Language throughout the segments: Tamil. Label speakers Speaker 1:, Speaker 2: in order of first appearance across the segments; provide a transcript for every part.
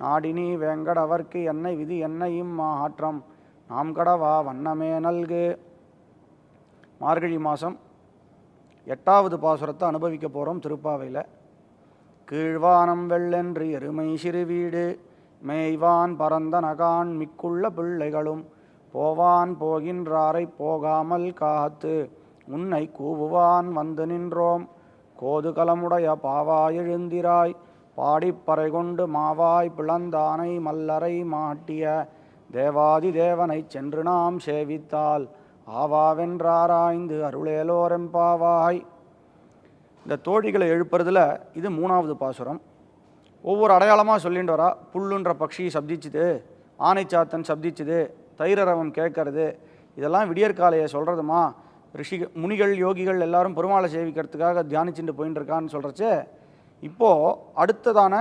Speaker 1: நாடினி வேங்கடவர்க்கு என்னை விதி என்னையும் மாற்றம் நாம் கடவா வண்ணமே நல்கு. மார்கழி மாதம் எட்டாவது பாசுரத்தை அனுபவிக்க போகிறோம் திருப்பாவையில். கீழ்வானம் வெள்ளென்று எருமை சிறு வீடு மேய்வான் பரந்த நகான் மிக்குள்ள பிள்ளைகளும் போவான் போகின்றாரை போகாமல் காத்து உன்னை கூவுவான் வந்து நின்றோம். கோதுகலமுடைய பாவா எழுந்திராய் பாடிப்பறை கொண்டு மாவாய் பிளந்தானை மல்லரை மாட்டிய தேவாதி தேவனைச் சென்று நாம் சேவித்தால் ஆவாவென்றாராய்ந்து அருளேலோரெம்பாவாய் இந்த தோழிகளை எழுப்புறதுல இது மூணாவது பாசுரம். ஒவ்வொரு அடையாளமாக சொல்லிட்டு வரா புல்லுன்ற பக்ஷி சப்திச்சுது ஆனைச்சாத்தன் சப்திச்சுது தைரரவம் கேட்கறது இதெல்லாம் விடியற்காலையை சொல்கிறதுமா ரிஷி முனிகள் யோகிகள் எல்லாரும் பெருமாளை சேவிக்கிறதுக்காக தியானிச்சுட்டு போயின்னு இருக்கான்னு சொல்கிறச்சே இப்போது அடுத்ததான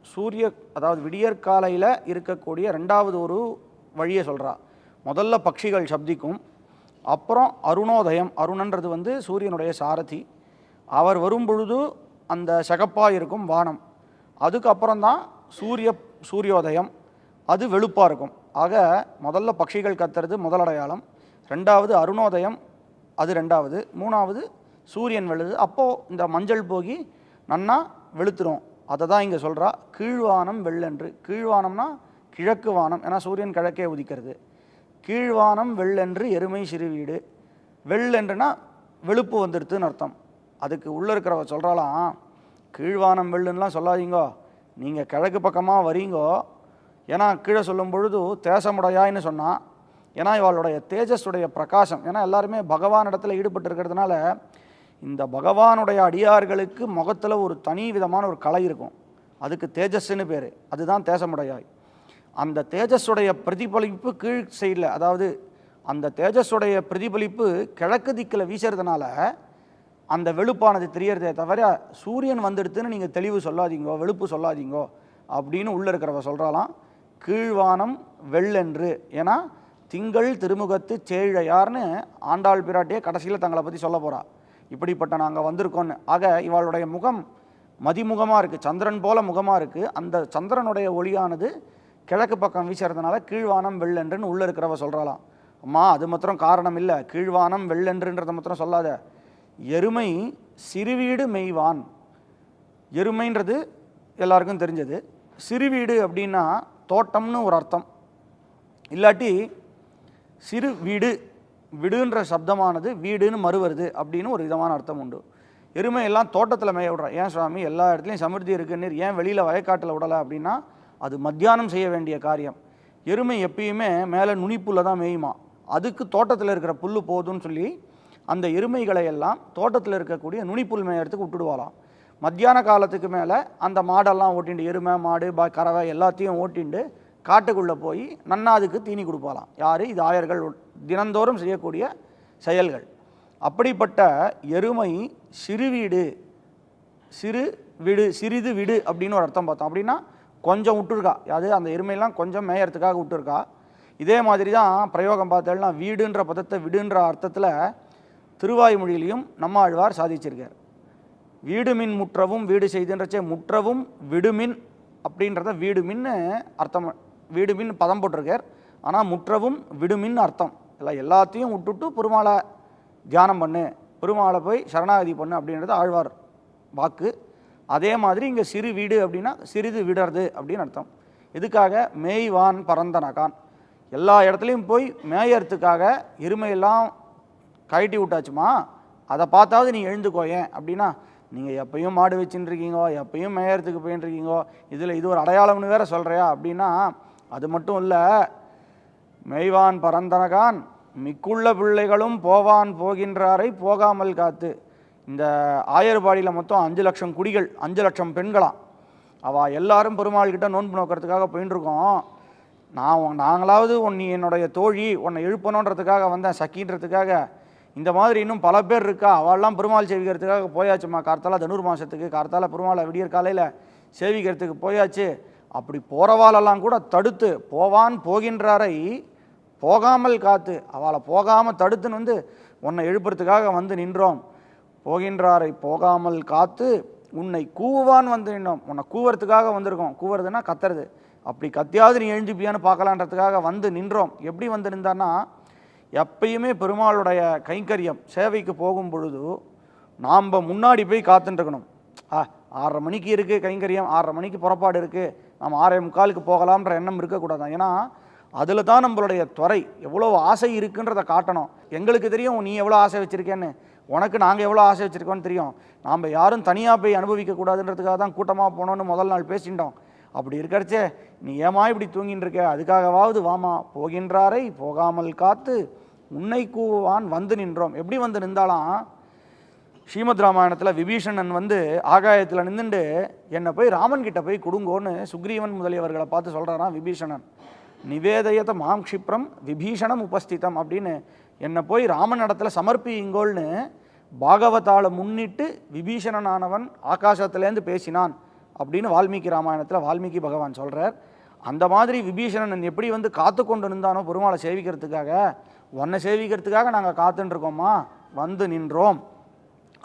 Speaker 1: சூரிய அதாவது விடியற்காலையில் இருக்கக்கூடிய ரெண்டாவது ஒரு வழியை சொல்கிறா முதல்ல பட்சிகள் சப்திக்கும் அப்புறம் அருணோதயம் அருணன்றது வந்து சூரியனுடைய சாரதி. அவர் வரும் பொழுது அந்த சகப்பாக இருக்கும் வானம். அதுக்கப்புறம் தான் சூரிய சூரியோதயம். அது வெளுப்பாக இருக்கும். ஆக முதல்ல பட்சிகள் கத்துறது முதல் அடையாளம். ரெண்டாவது அருணோதயம் அது ரெண்டாவது. மூணாவது சூரியன் வெளுது. அப்போது இந்த மஞ்சள் போகி நன்னா வெளுத்துரும். அதை தான் இங்கே சொல்கிறா கீழ்வானம் வெள்ளென்று. கீழ்வானம்னா கிழக்கு வானம் ஏன்னா சூரியன் கிழக்கே உதிக்கிறது. கீழ்வானம் வெள்ளென்று எருமை சிறுவீடு வெள்ளென்றுனா வெளுப்பு வந்துடுதுன்னு அர்த்தம். அதுக்கு உள்ளே இருக்கிறவ சொல்கிறாளாம் கீழ்வானம் வெள்ளுன்னெலாம் சொல்லாதீங்கோ. நீங்கள் கிழக்கு பக்கமாக வரீங்கோ. ஏன்னா கீழே சொல்லும் பொழுது தேசமுடையான்னு சொன்னான் ஏன்னா இவளுடைய தேஜஸுடைய பிரகாசம். ஏன்னா எல்லாருமே பகவான் இடத்துல ஈடுபட்டு இருக்கிறதுனால இந்த பகவானுடைய அடியார்களுக்கு முகத்தில் ஒரு தனி விதமான ஒரு கலை இருக்கும். அதுக்கு தேஜஸ்ன்னு பேர். அதுதான் தேசமுடையாய் அந்த தேஜஸுடைய பிரதிபலிப்பு கீழ் சைடில் அதாவது அந்த தேஜஸுடைய பிரதிபலிப்பு கிழக்கு திக்கில் வீசுறதுனால அந்த வெளுப்பானது தெரியறதே தவிர சூரியன் வந்துடுத்துன்னு நீங்கள் தெளிவு சொல்லாதீங்கோ வெளுப்பு சொல்லாதீங்கோ அப்படின்னு உள்ளே இருக்கிறவ சொல்கிறாலாம் கீழ்வானம் வெள்ளென்று. ஏன்னா திங்கள் திருமுகத்து சேழையார்னு ஆண்டாள் பிராட்டியே கடைசியில் தங்களை பற்றி சொல்ல போகிறா இப்படிப்பட்ட நாங்கள் வந்திருக்கோன்னு ஆக இவளுடைய முகம் மதிமுகமாக இருக்குது சந்திரன் போல முகமாக இருக்குது அந்த சந்திரனுடைய ஒளியானது கிழக்கு பக்கம் வீசுறதுனால கீழ்வானம் வெள்ளென்றுன்னு உள்ளே இருக்கிறவ சொல்கிறாளாம் அம்மா அது மாத்திரம் காரணம் இல்லை. கீழ்வானம் வெள்ளென்றுன்றதை மாத்திரம் சொல்லாத. எருமை சிறுவீடு மெய்வான். எருமைன்றது எல்லாருக்கும் தெரிஞ்சது. சிறுவீடு அப்படின்னா தோட்டம்னு ஒரு அர்த்தம். இல்லாட்டி சிறு வீடு விடுன்ற சப்தமானது வீடுன்னு மறுவருது அப்படின்னு ஒரு விதமான அர்த்தம் உண்டு. எருமை எல்லாம் தோட்டத்தில் மேய விடுறோம் ஏன் சுவாமி? எல்லா இடத்துலையும் சமிருத்தி இருக்குன்னு ஏன் வெளியில் வயக்காட்டில் விடலை அப்படின்னா அது மத்தியானம் செய்ய வேண்டிய காரியம். எருமை எப்பயுமே மேலே நுனிப்புல்ல தான் மேயுமா? அதுக்கு தோட்டத்தில் இருக்கிற புல் போதும்னு சொல்லி அந்த எருமைகளை எல்லாம் தோட்டத்தில் இருக்கக்கூடிய நுனிப்புல் மேயறதுக்கு விட்டுடுவாளாம். மத்தியான காலத்துக்கு மேலே அந்த மாடெல்லாம் ஓட்டிண்டு எருமை மாடு பா கறவை எல்லாத்தையும் ஓட்டிண்டு காட்டுக்குள்ளே போய் நன்னா அதுக்கு தீனி கொடுப்பாலாம் யார்? இது ஆயர்கள் தினந்தோறும் செய்யக்கூடிய செயல்கள். அப்படிப்பட்ட எருமை சிறுவீடு சிறு விடு சிறிது விடு அப்படின்னு ஒரு அர்த்தம் பார்த்தோம். அப்படின்னா கொஞ்சம் விட்டுருக்கா. அது அந்த எருமையெல்லாம் கொஞ்சம் மேயறதுக்காக விட்டுருக்கா. இதே மாதிரி தான் பிரயோகம் பார்த்தேன்னா வீடுன்ற பதத்தை விடுன்ற அர்த்தத்தில் திருவாய்மொழியிலையும் நம்மாழ்வார் சாதிச்சிருக்கார். வீடுமின் முற்றவும் வீடு செய்துன்றச்சே முற்றவும் விடுமின் அப்படின்றத வீடுமின்னு அர்த்தம் வீடுமின் பதம் போட்டிருக்கார். ஆனால் முற்றவும் விடுமின் அர்த்தம். எல்லாம் எல்லாத்தையும் விட்டுட்டு பெருமாளை தியானம் பண்ணு பெருமாளை போய் சரணாகதி பண்ணு அப்படின்றது ஆழ்வார் வாக்கு. அதே மாதிரி இங்கே சிறு வீடு அப்படின்னா சிறிது விடறது அப்படின்னு அர்த்தம். இதுக்காக மேய்வான் பரந்த நகான் எல்லா இடத்துலையும் போய் மேயறதுக்காக எருமையெல்லாம் கழட்டி விட்டாச்சுமா? அதை பார்த்தாவது நீ எழுந்துக்கோயேன் அப்படின்னா நீங்கள் எப்பயும் மாடு வச்சுன்னு இருக்கீங்கோ எப்பயும் மேயறதுக்கு போயின்னு இருக்கீங்கோ இதில் இது ஒரு அடையாளம்னு வேற சொல்கிறியா அப்படின்னா அது மட்டும் இல்லை மெய்வான் பரந்தனகான் மிக்குள்ள பிள்ளைகளும் போவான் போகின்றாரை போகாமல் காத்து. இந்த ஆயர்பாடியில் மொத்தம் அஞ்சு லட்சம் குடிகள் அஞ்சு லட்சம் பெண்களாம் அவள் எல்லாரும் பெருமாள்கிட்ட நோன்பு நோக்கிறதுக்காக போயின்ட்டுருக்கோம் நான் நாங்களாவது உன் நீ என்னுடைய தோழி உன்னை எழுப்பணுன்றதுக்காக வந்தேன் சக்கின்றதுக்காக. இந்த மாதிரி இன்னும் பல பேர் இருக்கா? அவள்லாம் பெருமாள் சேவிக்கிறதுக்காக போயாச்சுமா? கார்த்தால தனுர் மாதத்துக்கு கார்த்தால பெருமாளை விடியற் காலையில் சேவிக்கிறதுக்கு போயாச்சு. அப்படி போகிறவாளெல்லாம் கூட தடுத்து போவான் போகின்றாரை போகாமல் காத்து. அவளை போகாமல் தடுத்துன்னு வந்து உன்னை எழுப்புறதுக்காக வந்து நின்றோம். போகின்றாரை போகாமல் காத்து உன்னை கூவான் வந்து நின்றோம். உன்னை கூவுறதுக்காக வந்திருக்கோம். கூவுறதுன்னா கத்துறது. அப்படி கத்தியாவது நீ எழுஞ்சிப்பியான்னு பார்க்கலான்றதுக்காக வந்து நின்றோம். எப்படி வந்து நின்றான்னா எப்பயுமே பெருமாளுடைய கைங்கரியம் சேவைக்கு போகும் பொழுது நாம் முன்னாடி போய் காத்துட்டுருக்கணும் ஆ ஆறரை மணிக்கு இருக்குது கைங்கரியம் ஆறரை மணிக்கு புறப்பாடு இருக்குது நம்ம ஆறே முக்காலுக்கு போகலாம்ன்ற எண்ணம் இருக்கக்கூடாது. ஏன்னா அதில் தான் நம்மளுடைய துறை. எவ்வளோ ஆசை இருக்குன்றதை காட்டணும். எங்களுக்கு தெரியும் நீ எவ்வளோ ஆசை வச்சுருக்கேன்னு. உனக்கு நாங்கள் எவ்வளோ ஆசை வச்சுருக்கோன்னு தெரியும். நாம் யாரும் தனியாக போய் அனுபவிக்கக்கூடாதுன்றதுக்காக தான் கூட்டமாக போனோன்னு முதல் நாள் பேசிட்டோம். அப்படி இருக்கிறச்சே நீ ஏமா இப்படி தூங்கின்னு இருக்க? அதுக்காகவாவது வாமா. போகின்றாரை போகாமல் காத்து உன்னை கூவான் வந்து நின்றோம். எப்படி வந்து நின்றாலாம் ஸ்ரீமத் ராமாயணத்தில் விபீஷணன் வந்து ஆகாயத்தில் நின்றுண்டு என்னை போய் ராமன் கிட்ட போய் கொடுங்கோன்னு சுக்ரீவன் முதலியவர்களை பார்த்து சொல்கிறாராம் விபீஷணன். நிவேதயத மாம் க்ஷிப்ரம் விபீஷணம் உபஸ்திதம் அப்படின்னு என்னை போய் ராமன் இடத்துல சமர்ப்பியுங்கோள்னு பாகவதால முன்னிட்டு விபீஷணனானவன் ஆகாசத்துலேருந்து பேசினான் அப்படின்னு வால்மீகி ராமாயணத்தில் வால்மீகி பகவான் சொல்கிறார் அந்த மாதிரி விபீஷணன் எப்படி வந்து காத்து கொண்டு நின்றானோ பெருமாளை சேவிக்கிறதுக்காக உன்னை சேவிக்கிறதுக்காக நாங்கள் காத்துன்ட்ருக்கோமா வந்து நின்றோம்.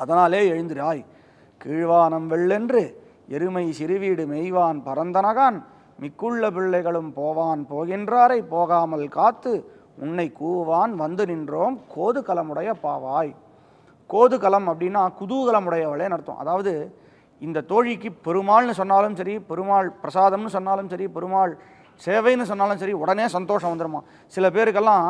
Speaker 1: அதனாலே எழுந்திராய். கீழ்வானம் வெள்ளென்று எருமை சிறுவீடு மெய்வான் பரந்தனகான். மிக்குள்ள பிள்ளைகளும் போவான் போகின்றாரை போகாமல் காத்து உன்னை கூவான் வந்து நின்றோம் கோது கலமுடைய பாவாய். கோது கலம் அப்படின்னா குதூகலமுடையவளேன்னு அர்த்தம். அதாவது இந்த தோழிக்கு பெருமாள்னு சொன்னாலும் சரி பெருமாள் பிரசாதம்னு சொன்னாலும் சரி பெருமாள் சேவைன்னு சொன்னாலும் சரி உடனே சந்தோஷம் வந்துடுமா சில பேருக்கெல்லாம்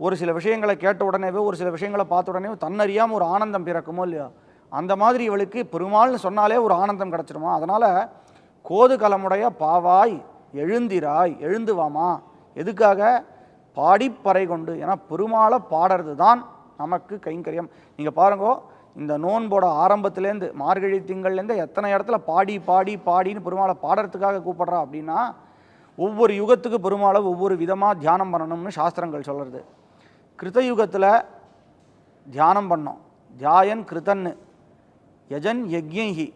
Speaker 1: ஒரு சில விஷயங்களை கேட்ட உடனேவே ஒரு சில விஷயங்களை பார்த்த உடனே தன்னறியாமல் ஒரு ஆனந்தம் பிறக்குமோ இல்லையா? அந்த மாதிரி இவளுக்கு பெருமாள்னு சொன்னாலே ஒரு ஆனந்தம் கிடச்சிருமா? அதனால் கோது கலமுடைய பாவாய் எழுந்திராய் எழுந்துவாமா? எதுக்காக? பாடிப்பறை கொண்டு. ஏன்னா பெருமாளை பாடுறது தான் நமக்கு கைங்கரியம். நீங்கள் பாருங்கோ இந்த நோன்போட ஆரம்பத்துலேருந்து மார்கழி திங்கள்லேருந்து எத்தனை இடத்துல பாடி பாடி பாடின்னு பெருமாளை பாடுறதுக்காக கூப்பிடுறா அப்படின்னா ஒவ்வொரு யுகத்துக்கு பெருமாளை ஒவ்வொரு விதமாக தியானம் பண்ணணும்னு சாஸ்திரங்கள் சொல்கிறது கிருதயுகத்தில் தியானம் பண்ணோம். தியாயன் கிருத்தன்னு யஜன் யஜ்யஹி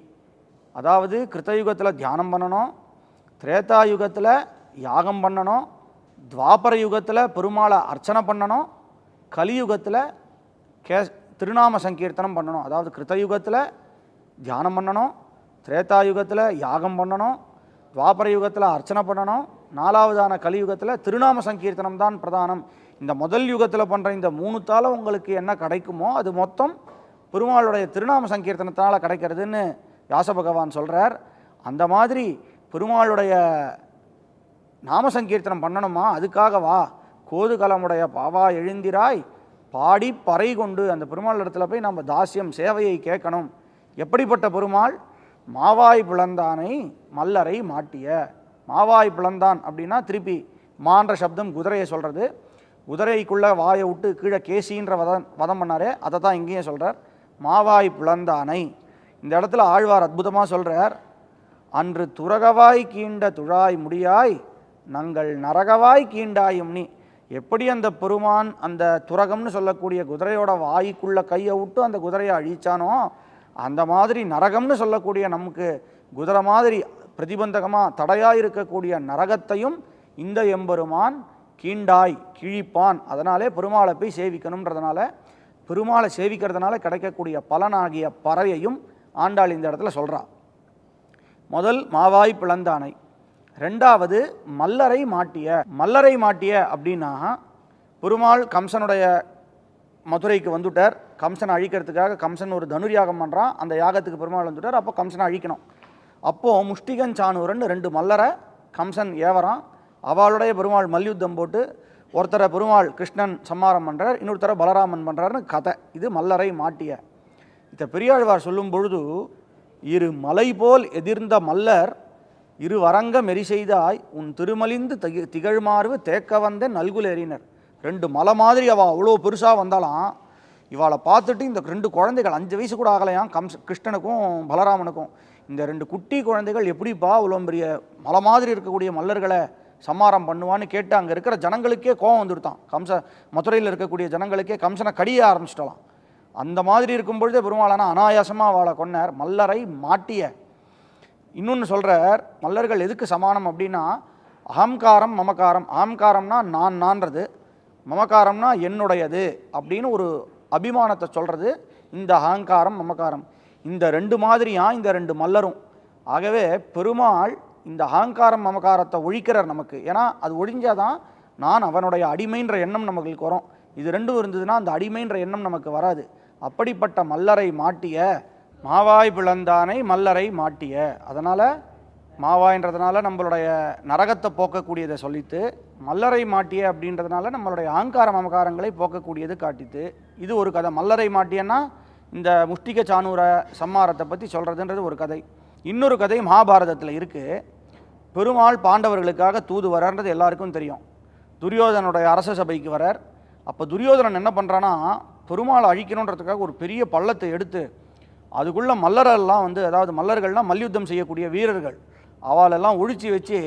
Speaker 1: அதாவது கிருத்தயுகத்தில் தியானம் பண்ணணும். திரேதா யுகத்தில் யாகம் பண்ணணும். துவாபர யுகத்தில் பெருமாளை அர்ச்சனை பண்ணணும். கலியுகத்தில் கே திருநாம சங்கீர்த்தனம் பண்ணணும். அதாவது கிருத்தயுகத்தில் தியானம் பண்ணணும். திரேதா யுகத்தில் யாகம் பண்ணணும். துவாபர யுகத்தில் அர்ச்சனை பண்ணணும். நாலாவதான கலியுகத்தில் திருநாம சங்கீர்த்தனம் தான் பிரதானம். இந்த முதல் யுகத்தில் பண்ணுற இந்த மூணுத்தால உங்களுக்கு என்ன கிடைக்குமோ அது மொத்தம் பெருமாளுடைய திருநாம சங்கீர்த்தனத்தினால் கிடைக்கிறதுன்னு வியாச பகவான் சொல்கிறார் அந்த மாதிரி பெருமாளுடைய நாம சங்கீர்த்தனம் பண்ணணுமா? அதுக்காக வா. கோதுகலமுடைய பாவா எழுந்திராய் பாடி பறை கொண்டு அந்த பெருமாள் இடத்துல போய் நம்ம தாசியம் சேவையை கேட்கணும். எப்படிப்பட்ட பெருமாள்? மாவாய் பிளந்தானை மல்லரை மாட்டிய. மாவாய் பிளந்தான் அப்படின்னா திருப்பி மான்ற சப்தம் குதிரையை சொல்கிறது குதிரைக்குள்ளே வாயை விட்டு கீழே கேசின்ற வதம் வதம் பண்ணாரே. அதை தான் இங்கேயும் சொல்கிறார் மாவாய் புலந்தானை. இந்த இடத்துல ஆழ்வார் அற்புதமாக சொல்கிறார் அன்று துரகவாய் கீண்ட துழாய் முடியாய் நங்கள் நரகவாய் கீண்டாயும் நீ. எப்படி அந்த பெருமான் அந்த துரகம்னு சொல்லக்கூடிய குதிரையோட வாய்க்குள்ளே கையை விட்டு அந்த குதிரையை அழிச்சானோ அந்த மாதிரி நரகம்னு சொல்லக்கூடிய நமக்கு குதிரை மாதிரி பிரதிபந்தகமாக தடையாக இருக்கக்கூடிய நரகத்தையும் இந்த எம்பெருமான் கீண்டாய் கிழிப்பான். அதனாலே பெருமாளை போய் சேவிக்கணுன்றதுனால பெருமாளை சேவிக்கிறதுனால கிடைக்கக்கூடிய பலனாகிய பறவையையும் ஆண்டாள் இந்த இடத்துல சொல்கிறா முதல் மாவாய் பிளந்தானை. ரெண்டாவது மல்லரை மாட்டிய. மல்லரை மாட்டிய அப்படின்னா பெருமாள் கம்சனுடைய மதுரைக்கு வந்துட்டார். கம்சனை அழிக்கிறதுக்காக கம்சன் ஒரு தனுர் யாகம் பண்ணுறான் அந்த யாகத்துக்கு பெருமாள் வந்துட்டார். அப்போ கம்சனை அழிக்கணும். அப்போது முஷ்டிகன் சானூரன் ரெண்டு மல்லரை கம்சன் ஏவரான் அவளுடைய பெருமாள் மல்யுத்தம் போட்டு ஒருத்தரை பெருமாள் கிருஷ்ணன் சம்மாரம் பண்ணுறார் இன்னொருத்தரை பலராமன் பண்ணுறாருன்னு கதை. இது மல்லரை மாட்டிய. இதை பெரியாழ்வார் சொல்லும் பொழுது இரு மலை போல் எதிர்ந்த மல்லர் இரு வரங்க மெரி செய்தாய் உன் திருமலிந்து திக திகழ்மார்வு தேக்க வந்த நல்குலேறினர் ரெண்டு மலை மாதிரி அவள் அவ்வளோ பெருசாக வந்தாலாம் இவளை பார்த்துட்டு இந்த ரெண்டு குழந்தைகள் அஞ்சு வயசு கூட ஆகலையாம் கம்ச கிருஷ்ணனுக்கும் பலராமனுக்கும். இந்த ரெண்டு குட்டி குழந்தைகள் எப்படிப்பா இவ்வளோ பெரிய மலை மாதிரி இருக்கக்கூடிய மல்லர்களை சம்மாரம் பண்ணுவான்னு கேட்டு அங்கே இருக்கிற ஜனங்களுக்கே கோவம் வந்துடுத்தான் கம்ச மதுரையில் இருக்கக்கூடிய ஜனங்களுக்கே கம்சனை கடிய ஆரம்பிச்சிட்டலாம். அந்த மாதிரி இருக்கும் பொழுதே பெருமாளான அனாயாசமாக வாழ கொண்டார் மல்லரை மாட்டிய. இன்னொன்று சொல்கிறார் மல்லர்கள் எதுக்கு சமானம் அப்படின்னா அகங்காரம் மமகாரம் அகங்காரம்னா நான் நான்றது மமக்காரம்னா என்னுடையது அப்படின்னு ஒரு அபிமானத்தை சொல்கிறது இந்த அகங்காரம் மமகாரம் இந்த ரெண்டு மாதிரியாக இந்த ரெண்டு மல்லரும். ஆகவே பெருமாள் இந்த அகங்காரம் மமகாரத்தை ஒழிக்கிறார் நமக்கு. ஏன்னா அது ஒழிஞ்சாதான் நான் அவனுடைய அடிமைன்ற எண்ணம் நமக்கு வரும். இது ரெண்டும் இருந்ததுன்னா அந்த அடிமைன்ற எண்ணம் நமக்கு வராது. அப்படிப்பட்ட மல்லரை மாட்டிய மாவாய் பிளந்தானை மல்லரை மாட்டிய அதனால் மாவாயின்றதுனால நம்மளுடைய நரகத்தை போக்கக்கூடியதை சொல்லித்து மல்லரை மாட்டிய அப்படின்றதுனால நம்மளுடைய ஆங்கார மமகாரங்களை போக்கக்கூடியது காட்டித்து இது ஒரு கதை. மல்லரை மாட்டியன்னா இந்த முஷ்டிக சானூர சம்மாரத்தை பற்றி சொல்கிறதுன்றது ஒரு கதை. இன்னொரு கதை மகாபாரதத்தில் இருக்குது பெருமாள் பாண்டவர்களுக்காக தூது வரார்ன்றது எல்லாருக்கும் தெரியும். துரியோதனுடைய அரச சபைக்கு வரார். அப்போ துரியோதனன் என்ன பண்ணுறான்னா பெருமாளை அழிக்கணுன்றதுக்காக ஒரு பெரிய பள்ளத்தை எடுத்து அதுக்குள்ளே மல்லரெல்லாம் வந்து அதாவது மல்லர்கள்லாம் மல்யுத்தம் செய்யக்கூடிய வீரர்கள் அவளெல்லாம் ஒழிச்சு வச்சு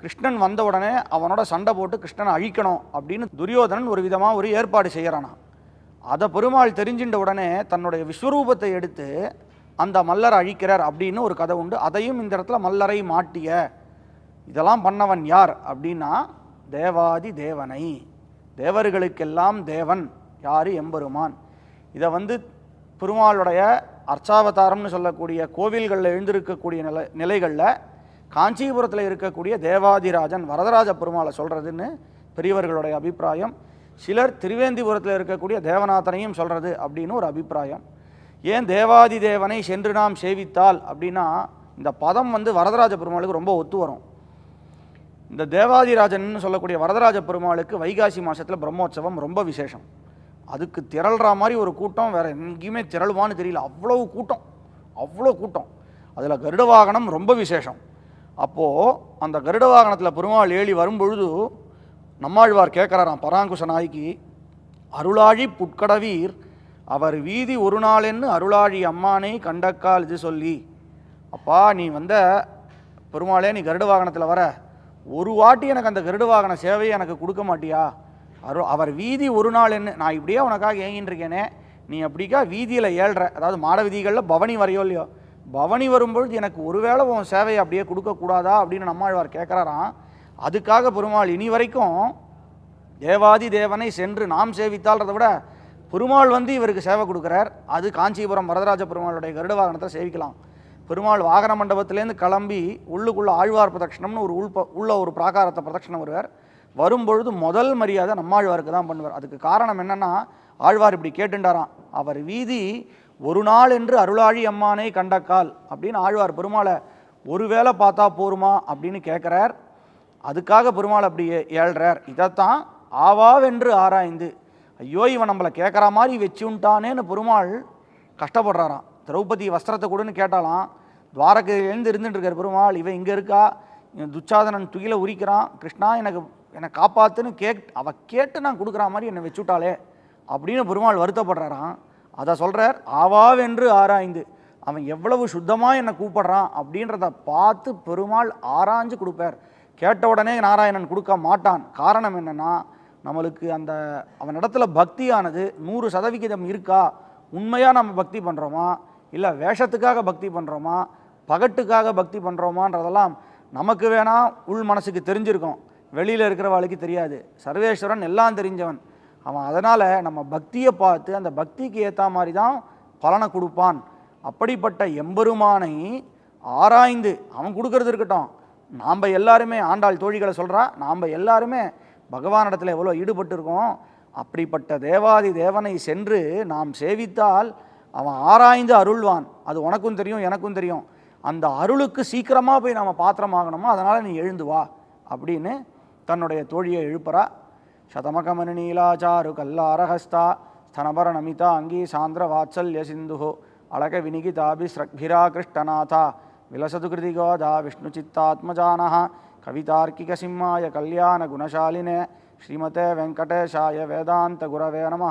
Speaker 1: கிருஷ்ணன் வந்த உடனே அவனோட சண்டை போட்டு கிருஷ்ணனை அழிக்கணும் அப்படின்னு துரியோதனன் ஒரு விதமாக ஒரு ஏற்பாடு செய்கிறானா அதை பெருமாள் தெரிஞ்சின்ற உடனே தன்னுடைய விஸ்வரூபத்தை எடுத்து அந்த மல்லரை அழிக்கிறார் அப்படின்னு ஒரு கதை உண்டு. அதையும் இந்த இடத்துல மல்லரை மாட்டிய இதெல்லாம் பண்ணவன் யார் அப்படின்னா தேவாதி தேவனை. தேவர்களுக்கெல்லாம் தேவன் யார்? எம்பெருமான். இதை வந்து பெருமாளுடைய அர்ச்சாவதாரம்னு சொல்லக்கூடிய கோவில்களில் எழுந்திருக்கக்கூடிய நிலை நிலைகளில் காஞ்சிபுரத்தில் இருக்கக்கூடிய தேவாதிராஜன் வரதராஜ பெருமாளை சொல்கிறதுன்னு பெரியவர்களுடைய அபிப்பிராயம். சிலர் திருவேந்திபுரத்தில் இருக்கக்கூடிய தேவநாதனையும் சொல்கிறது அப்படின்னு ஒரு அபிப்பிராயம். ஏன் தேவாதி தேவனை சென்று நாம் சேவித்தால் அப்படின்னா இந்த பதம் வந்து வரதராஜ பெருமாளுக்கு ரொம்ப ஒத்து வரும். இந்த தேவாதிராஜன் சொல்லக்கூடிய வரதராஜ பெருமாளுக்கு வைகாசி மாதத்தில் பிரம்மோற்சவம் ரொம்ப விசேஷம். அதுக்கு திரள்ற மாதிரி ஒரு கூட்டம் வேறு எங்கேயுமே திரளுவான்னு தெரியல. அவ்வளவு கூட்டம் அவ்வளோ கூட்டம். அதில் கருட வாகனம் ரொம்ப விசேஷம். அப்போது அந்த கருட வாகனத்தில் பெருமாள் ஏழி வரும்பொழுது நம்மாழ்வார் கேட்குறாராம் பராங்குஷ நாய்க்கு அருளாழி புட்கடவீர் அவர் வீதி ஒரு நாளென்னு அருளாழி அம்மானை கண்டக்கால் இது சொல்லி. அப்பா நீ வந்த பெருமாளே நீ கருட வாகனத்தில் வர. ஒரு வாட்டி எனக்கு அந்த கருட வாகன சேவையை எனக்கு கொடுக்க மாட்டியா? அரு அவர் வீதி ஒரு நாள் என்ன நான் இப்படியே உனக்காக ஏங்கின்னு இருக்கேனே நீ அப்படிக்கா வீதியில் ஏழ்ற அதாவது மாட வீதிகளில் பவனி வரையோ இல்லையோ பவனி வரும்பொழுது எனக்கு ஒருவேளை உன் சேவையை அப்படியே கொடுக்கக்கூடாதா அப்படின்னு நம்மாழ்வார் கேட்குறாராம் அதுக்காக பெருமாள் இனி வரைக்கும் தேவாதி தேவனை சென்று நாம் சேவித்தால்றதை விட பெருமாள் வந்து இவருக்கு சேவை கொடுக்குறார். அது காஞ்சிபுரம் வரதராஜ பெருமாளுடைய கருட வாகனத்தை சேவிக்கலாம். பெருமாள் வாகன மண்டபத்திலேருந்து கிளம்பி உள்ளுக்குள்ள ஆழ்வார் பிரதட்சணம்னு ஒரு உள்ப உள்ள ஒரு பிராகாரத்தை பிரதட்சணம் வருவார். வரும்பொழுது முதல் மரியாதை நம்மாழ்வாருக்கு தான் பண்ணுவார். அதுக்கு காரணம் என்னன்னா ஆழ்வார் இப்படி கேட்டுண்டாராம். அவர் வீதி ஒரு நாள் என்று அருளாழி அம்மானை கண்டக்கால் அப்படின்னு ஆழ்வார் பெருமாளை ஒருவேளை பார்த்தா போருமா? அப்படின்னு கேட்குறார். அதுக்காக பெருமாள் அப்படி ஏழ்றார். இதைத்தான் ஆவாவென்று ஆராய்ந்து ஐயோ இவன் நம்மளை கேட்குற மாதிரி வச்சுட்டானேன்னு பெருமாள் கஷ்டப்படுறாராம். திரௌபதி வஸ்திரத்தை கொடுன்னு கேட்டாலாம். துவாரகையிலேருந்து இருந்துட்டு இருக்கார் பெருமாள் இவன் இங்கே இருக்கா? துச்சாதனன் துயில உரிக்கிறான். கிருஷ்ணா எனக்கு என்னை காப்பாத்துன்னு கேட் அவ கேட்டு நான் கொடுக்குற மாதிரி என்னை வச்சுட்டாளே அப்படின்னு பெருமாள் வருத்தப்படுறாராம். அதை சொல்கிறார் ஆவாவென்று ஆராய்ந்து அவன் எவ்வளவு சுத்தமாக என்னை கூப்பிடுறான் அப்படின்றத பார்த்து பெருமாள் ஆராய்ஞ்சு கொடுப்பார். கேட்ட உடனே நாராயணன் கொடுக்க மாட்டான். காரணம் என்னென்னா நம்மளுக்கு அந்த அவன் இடத்துல பக்தியானது நூறு சதவிகிதம் இருக்கா? உண்மையாக நம்ம பக்தி பண்ணுறோமா இல்லை வேஷத்துக்காக பக்தி பண்ணுறோமா பகட்டுக்காக பக்தி பண்ணுறோமான்றதெல்லாம் நமக்கு வேணால் உள் மனசுக்கு தெரிஞ்சிருக்கும். வெளியில் இருக்கிறவாளுக்கு தெரியாது. சர்வேஸ்வரன் எல்லாம் தெரிஞ்சவன். அவன் அதனால் நம்ம பக்தியை பார்த்து அந்த பக்திக்கு ஏற்ற மாதிரி தான் பலனை கொடுப்பான். அப்படிப்பட்ட எம்பெருமானை ஆராய்ந்து அவன் கொடுக்கறது இருக்கட்டும். நாம் எல்லாருமே ஆண்டாள் தோழிகளை சொல்கிறா நாம் எல்லாருமே பகவானிடத்தில் எவ்வளோ ஈடுபட்டு இருக்கோம் அப்படிப்பட்ட தேவாதி தேவனை சென்று நாம் சேவித்தால் அவன் ஆராய்ந்து அருள்வான். அது உனக்கும் தெரியும் எனக்கும் தெரியும். அந்த அருளுக்கு சீக்கிரமாக போய் நாம் பாத்திரமாகணுமோ? அதனால் நீ எழுந்து வா அப்படின்னு தன்னுடைய தோழியை எழுப்புறா. சதமகமனு நீலாச்சாரு கல்லாரஹஸ்தா ஸ்தனபர நமிதா அங்கீ சாந்திர வாத்சல்ய சிந்துஹோ அழக வினிகிதாபி ஸ்ரக்பிரா கிருஷ்ணநாதா விலசது கிருதிகோதா விஷ்ணு சித்தாத்மஜானா கவிதார்க்கிக சிம்மாய கல்யாண குணசாலினே ஸ்ரீமதே வெங்கடேஷாய வேதாந்த குரவே நம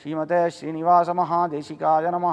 Speaker 1: ஸ்ரீமதே ஸ்ரீனிவாச மகாதேசிகாய நம